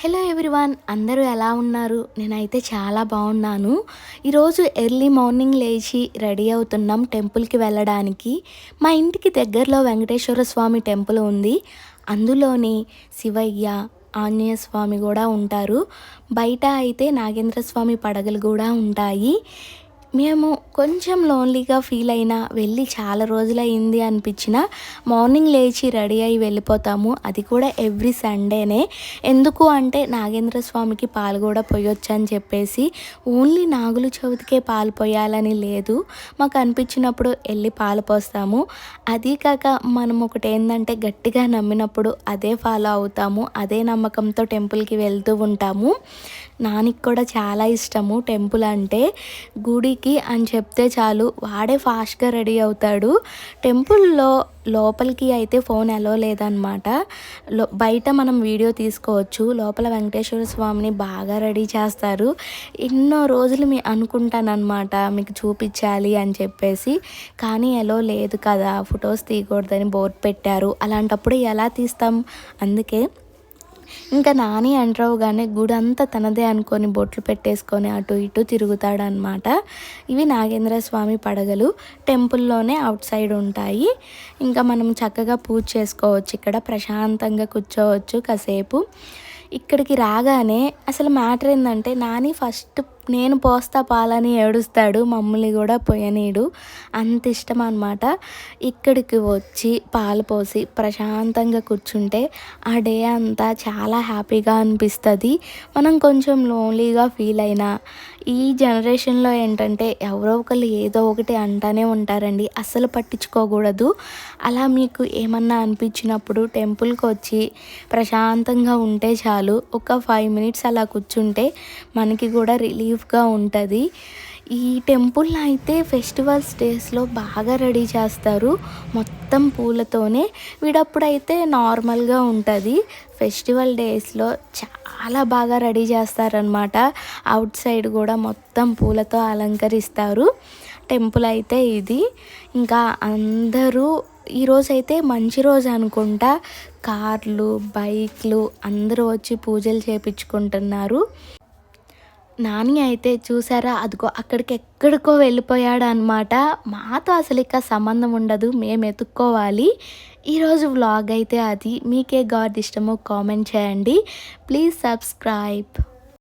Hello everyone అందరూ ఎలా ఉన్నారు? నేనైతే చాలా బాగున్నాను. ఈరోజు ఎర్లీ మార్నింగ్ లేచి రెడీ అవుతున్నాం టెంపుల్కి వెళ్ళడానికి. మా ఇంటికి దగ్గరలో వెంకటేశ్వర స్వామి టెంపుల్ ఉంది. అందులోని శివయ్య ఆంజనేయ స్వామి కూడా ఉంటారు. బయట అయితే నాగేంద్ర స్వామి పడగలు కూడా ఉంటాయి. మేము కొంచెం లోన్లీగా ఫీల్ అయినా వెళ్ళి చాలా రోజులైంది అనిపించిన మార్నింగ్ లేచి రెడీ అయి వెళ్ళిపోతాము. అది కూడా ఎవ్రీ సండేనే ఎందుకు అంటే నాగేంద్ర స్వామికి పాలు కూడా పోయొచ్చు అని చెప్పేసి ఓన్లీ నాగుల చవితికే పాలు పోయాలని లేదు. మాకు అనిపించినప్పుడు వెళ్ళి పాలు పోస్తాము. అది కాక మనం ఒకటి ఏంటంటే గట్టిగా నమ్మినప్పుడు అదే ఫాలో అవుతాము. అదే నమ్మకంతో టెంపుల్కి వెళ్తూ ఉంటాము. నానికి కూడా చాలా ఇష్టము టెంపుల్ అంటే గుడికి అని చెప్తే చాలు. వాడే ఫాస్ట్గా రెడీ అవుతాడు. టెంపుల్లో లోపలికి అయితే ఫోన్ ఎలో లేదనమాట లో బయట మనం వీడియో తీసుకోవచ్చు. లోపల వెంకటేశ్వర స్వామిని బాగా రెడీ చేస్తారు. ఎన్నో రోజులు మీ అనుకుంటానమాట మీకు చూపించాలి అని చెప్పేసి. కానీ ఎలో లేదు కదా. ఫొటోస్ తీయకూడదని బోర్డు పెట్టారు. అలాంటప్పుడు ఎలా తీస్తాం? అందుకే ఇంకా నాని అంటావుగానే గుడి అంతా తనదే అనుకొని బొట్లు పెట్టేసుకొని అటు ఇటు తిరుగుతాడనమాట ఇవి నాగేంద్ర స్వామి పడగలు. టెంపుల్లోనే అవుట్ సైడ్ ఉంటాయి. ఇంకా మనం చక్కగా పూజ చేసుకోవచ్చు. ఇక్కడ ప్రశాంతంగా కూర్చోవచ్చు కాసేపు. ఇక్కడికి రాగానే అసలు మ్యాటర్ ఏంటంటే నాని ఫస్ట్ నేను పోస్తా పాలని ఏడుస్తాడు మమ్మల్ని కూడా పోయనీడు. అంత ఇష్టం అనమాట ఇక్కడికి వచ్చి పాలు పోసి ప్రశాంతంగా కూర్చుంటే ఆ డే అంతా చాలా హ్యాపీగా అనిపిస్తుంది. మనం కొంచెం లోన్లీగా ఫీల్ అయినా. ఈ జనరేషన్లో ఏంటంటే ఎవరో ఒకళ్ళు ఏదో ఒకటి అంటానే ఉంటారండి. అస్సలు పట్టించుకోకూడదు. అలా మీకు ఏమన్నా అనిపించినప్పుడు టెంపుల్కి వచ్చి ప్రశాంతంగా ఉంటే చాలు. ఒక ఫైవ్ మినిట్స్ అలా కూర్చుంటే మనకి కూడా సేఫ్గా ఉంటుంది. ఈ టెంపుల్ అయితే ఫెస్టివల్స్ డేస్లో బాగా రెడీ చేస్తారు. మొత్తం పూలతోనే వీడప్పుడైతే నార్మల్గా ఉంటుంది. ఫెస్టివల్ డేస్లో చాలా బాగా రెడీ చేస్తారనమాట అవుట్ సైడ్ కూడా మొత్తం పూలతో అలంకరిస్తారు. టెంపుల్ అయితే ఇది. ఇంకా అందరూ ఈరోజు అయితే మంచి రోజు అనుకుంటా. కార్లు బైక్లు అందరూ వచ్చి పూజలు చేపించుకుంటున్నారు. నాని అయితే చూసారా అదిగో అక్కడికి ఎక్కడికో వెళ్ళిపోయాడు అనమాట మాతో అసలు ఇక సంబంధం ఉండదు మేము ఎత్తుక్కోవాలి. ఈరోజు వ్లాగ్ అయితే అది. మీకే గాడ్ ఇష్టమో కామెంట్ చేయండి. Please subscribe.